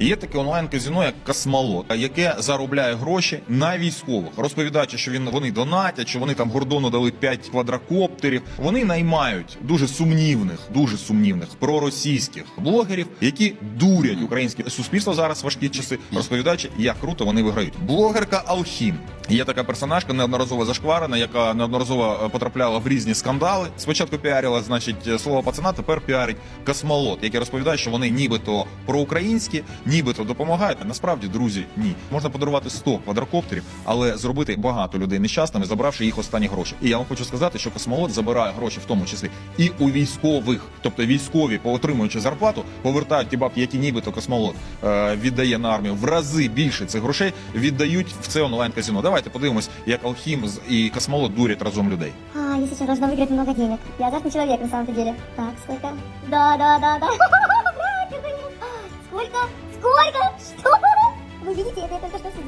Є таке онлайн-казино, як Космолот, яке заробляє гроші на військових, розповідаючи, що він вони донатять, що вони там Гордону дали 5 квадрокоптерів. Вони наймають дуже сумнівних, дуже сумнівних проросійських блогерів, які дурять українське суспільство зараз важкі часи, розповідаючи, як круто вони виграють. Блогерка Алхім. Є така персонажка, неодноразово зашкварена, яка неодноразово е, потрапляла в різні скандали. Спочатку піарила, значить, слово пацана, тепер піарить космолот, який розповідає, що вони нібито проукраїнські, нібито допомагають. А Насправді, друзі, ні. Можна подарувати 100 квадрокоптерів, але зробити багато людей нещасними, забравши їх останні гроші. І я вам хочу сказати, що космолот забирає гроші, в тому числі і у військових, тобто військові, отримуючи зарплату, повертають ті бабки, які нібито космолот е, віддає на армію в рази більше цих грошей віддають в це онлайн казино. Давайте подивимось, як Алхім і космолот дурять разом людей. А, я сейчас должна выиграть много денег. Я азартный человек на самом-то деле. Так, сколько? Да, да, да, да.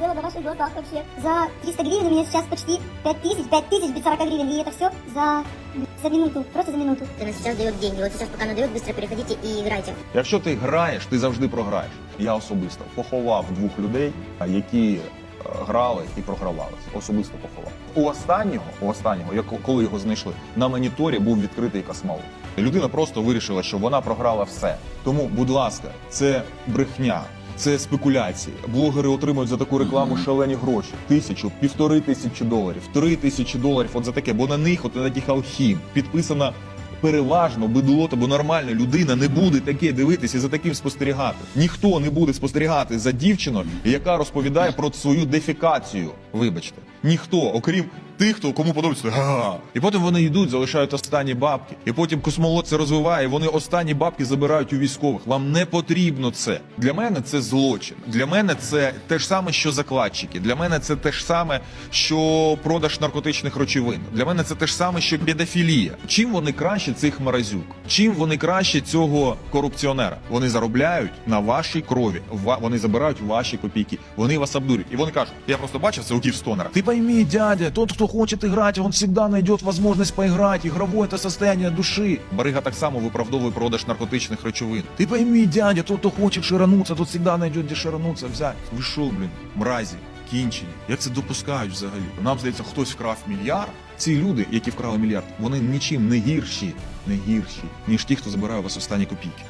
это я только что сидела на ваших глазах вообще. За 300 гривен у меня сейчас почти 5000, 5000 без 40 гривен. И это все за, за минуту, просто за минуту. Она сейчас дает деньги. Вот сейчас, пока она дает, быстро переходите и играйте. Якщо ти граєш, ти завжди програєш. Я особисто поховав двох людей, а, які е, грали і програвали. Особисто поховав. У останнього, у останнього, як коли його знайшли, на моніторі був відкритий космолот. Людина просто вирішила, що вона програла все. Тому, будь ласка, це брехня. Це спекуляції. Блогери отримують за таку рекламу шалені гроші. Тисячу, півтори тисячі доларів, три тисячі доларів. От за таке, бо на них, от на таких алхім, підписана переважно бидлота, бо нормальна людина не буде таке дивитися і за таким спостерігати. Ніхто не буде спостерігати за дівчиною, яка розповідає про свою дефікацію. Вибачте, ніхто, окрім тих, хто кому подобається. Га. І потім вони йдуть, залишають останні бабки. І потім космолот це розвиває. Вони останні бабки забирають у військових. Вам не потрібно це. Для мене це злочин. Для мене це те ж саме, що закладчики. Для мене це те ж саме, що продаж наркотичних речовин. Для мене це те ж саме, що педофілія. Чим вони краще цих маразюк? Чим вони краще цього корупціонера? Вони заробляють на вашій крові. Вони забирають ваші копійки. Вони вас обдурюють. І вони кажуть: я просто бачив це у Київстонера. Ты пойми, дядя, тот, кто хочет играть, он всегда найдет возможность поиграть. Игровое это состояние души. Барига так само виправдовує продаж наркотичних речовин. Ти пойми, дядя, тот, хто хоче ширануться, тот всегда найдет, де ширануться взять. Ви що, блін, мразі, кінчені. Як це допускають взагалі? Нам здається, хтось вкрав мільярд. Ці люди, які вкрали мільярд, вони нічим не гірші, не гірші, ніж ті, хто забирає у вас останні копійки.